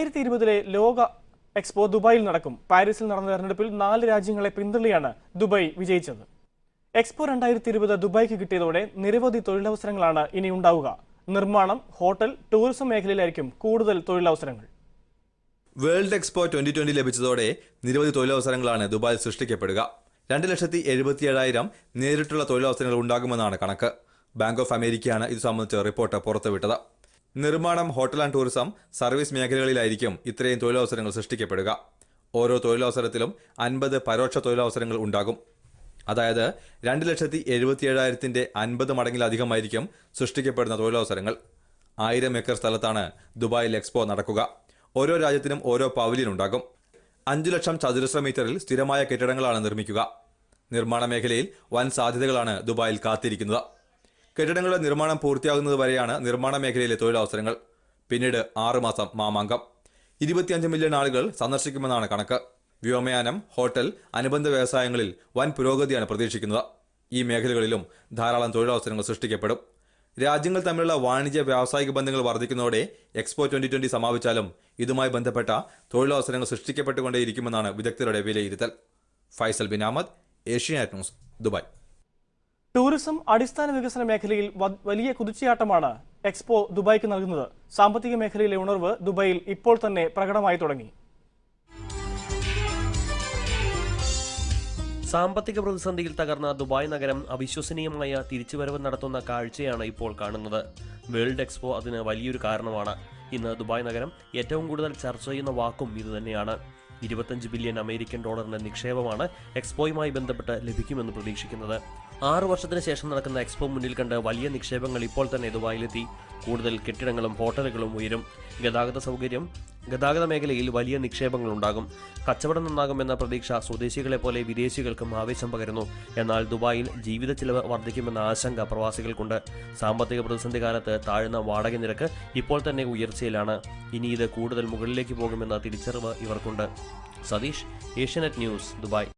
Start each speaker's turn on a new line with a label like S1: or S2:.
S1: രണ്ടായിരത്തി ഇരുപതിലെ ലോക എക്സ്പോ ദുബായിൽ നടക്കും. പാരീസിൽ നടന്ന തെരഞ്ഞെടുപ്പിൽ നാല് രാജ്യങ്ങളെ പിന്തള്ളിയാണ് ദുബായ് വിജയിച്ചത്. എക്സ്പോ രണ്ടായിരത്തി ഇരുപത് ദുബായ്ക്ക് കിട്ടിയതോടെ നിരവധി തൊഴിലവസരങ്ങളാണ് ഇനി ഉണ്ടാവുക. നിർമ്മാണം ഹോട്ടൽ ടൂറിസം മേഖലയിലായിരിക്കും കൂടുതൽ തൊഴിലവസരങ്ങൾ.
S2: വേൾഡ് എക്സ്പോ ട്വന്റി ട്വന്റി ലഭിച്ചതോടെ നിരവധി തൊഴിലവസരങ്ങളാണ് ദുബായിൽ സൃഷ്ടിക്കപ്പെടുക. രണ്ട് ലക്ഷത്തി എഴുപത്തിയേഴായിരം നേരിട്ടുള്ള തൊഴിലവസരങ്ങൾ ഉണ്ടാകുമെന്നാണ് കണക്ക്. ബാങ്ക് ഓഫ് അമേരിക്കയാണ് ഇത് സംബന്ധിച്ച റിപ്പോർട്ട് പുറത്തുവിട്ടത്. നിർമ്മാണം ഹോട്ടൽ ആൻഡ് ടൂറിസം സർവീസ് മേഖലകളിലായിരിക്കും ഇത്രയും തൊഴിലവസരങ്ങൾ സൃഷ്ടിക്കപ്പെടുക. ഓരോ തൊഴിലവസരത്തിലും അൻപത് പരോക്ഷ തൊഴിലവസരങ്ങൾ ഉണ്ടാകും. അതായത് രണ്ട് ലക്ഷത്തി എഴുപത്തി ഏഴായിരത്തിന്റെ അൻപത് മടങ്ങിലധികമായിരിക്കും സൃഷ്ടിക്കപ്പെടുന്ന തൊഴിലവസരങ്ങൾ. ആയിരം ഏക്കർ സ്ഥലത്താണ് ദുബായിൽ എക്സ്പോ നടക്കുക. ഓരോ രാജ്യത്തിനും ഓരോ പവലിയൻ ഉണ്ടാകും. അഞ്ചു ലക്ഷം ചതുരശ്ര മീറ്ററിൽ സ്ഥിരമായ കെട്ടിടങ്ങളാണ് നിർമ്മിക്കുക. നിർമ്മാണ മേഖലയിൽ വൻ സാധ്യതകളാണ് ദുബായിൽ കാത്തിരിക്കുന്നത്. കെട്ടിടങ്ങളുടെ നിർമ്മാണം പൂർത്തിയാകുന്നത് വരെയാണ് നിർമ്മാണ മേഖലയിലെ തൊഴിലവസരങ്ങൾ. പിന്നീട് ആറുമാസം മാമാങ്കം. ഇരുപത്തിയഞ്ച് മില്യൺ ആളുകൾ സന്ദർശിക്കുമെന്നാണ് കണക്ക്. വ്യോമയാനം ഹോട്ടൽ അനുബന്ധ വ്യവസായങ്ങളിൽ വൻ പുരോഗതിയാണ് പ്രതീക്ഷിക്കുന്നത്. ഈ മേഖലകളിലും ധാരാളം തൊഴിലവസരങ്ങൾ സൃഷ്ടിക്കപ്പെടും. രാജ്യങ്ങൾ തമ്മിലുള്ള വാണിജ്യ വ്യാവസായിക ബന്ധങ്ങൾ വർദ്ധിക്കുന്നതോടെ എക്സ്പോ ട്വന്റി ട്വന്റി സമാപിച്ചാലും ഇതുമായി ബന്ധപ്പെട്ട തൊഴിലവസരങ്ങൾ സൃഷ്ടിക്കപ്പെട്ടുകൊണ്ടേയിരിക്കുമെന്നാണ് വിദഗ്ധരുടെ വിലയിരുത്തൽ. Faisal Bin Ahmed Asianet news Dubai.
S1: Tourism അടിസ്ഥാന വികസന മേഖലയിൽ വലിയ കുതിച്ചുചാട്ടമാണ് എക്സ്പോ ദുബായ്ക്ക് നൽകുന്നത്. സാമ്പത്തിക മേഖലയിലെ ഉണർവ് ദുബായിൽ ഇപ്പോൾ തന്നെ പ്രകടമായി തുടങ്ങി.
S3: സാമ്പത്തിക പ്രതിസന്ധിയിൽ തകർന്ന ദുബായ് നഗരം അവിശ്വസനീയമായ തിരിച്ചുവരവ് നടത്തുന്ന കാഴ്ചയാണ് ഇപ്പോൾ കാണുന്നത്. വേൾഡ് എക്സ്പോ അതിന് വലിയൊരു കാരണമാണ്. ഇന്ന് ദുബായ് നഗരം ഏറ്റവും കൂടുതൽ ചർച്ച ചെയ്യുന്ന വാക്കും ഇതുതന്നെയാണ്. ഇരുപത്തഞ്ച് ബില്യൺ അമേരിക്കൻ ഡോളറിന്റെ നിക്ഷേപമാണ് എക്സ്പോയുമായി ബന്ധപ്പെട്ട് ലഭിക്കുമെന്ന് പ്രതീക്ഷിക്കുന്നത്. ആറു വർഷത്തിന് ശേഷം നടക്കുന്ന എക്സ്പോ മുന്നിൽ കണ്ട് വലിയ നിക്ഷേപങ്ങൾ ഇപ്പോൾ തന്നെ ദുബായിലെത്തി. കൂടുതൽ കെട്ടിടങ്ങളും ഹോട്ടലുകളും ഉയരും. ഗതാഗത സൗകര്യം ഗതാഗത മേഖലയിൽ വലിയ നിക്ഷേപങ്ങൾ ഉണ്ടാകും കച്ചവടം നന്നാകുമെന്ന പ്രതീക്ഷ സ്വദേശികളെ പോലെ വിദേശികൾക്കും ആവേശം പകരുന്നു. എന്നാൽ ദുബായിൽ ജീവിത ചിലവ് വർദ്ധിക്കുമെന്ന ആശങ്ക പ്രവാസികൾക്കുണ്ട്. സാമ്പത്തിക പ്രതിസന്ധി കാലത്ത് താഴ്ന്ന വാടക നിരക്ക് ഇപ്പോൾ തന്നെ ഉയർച്ചയിലാണ്. ഇനി ഇത് കൂടുതൽ മുകളിലേക്ക് പോകുമെന്ന തിരിച്ചറിവ് ഇവർക്കുണ്ട്. Satheesh Asianet news Dubai.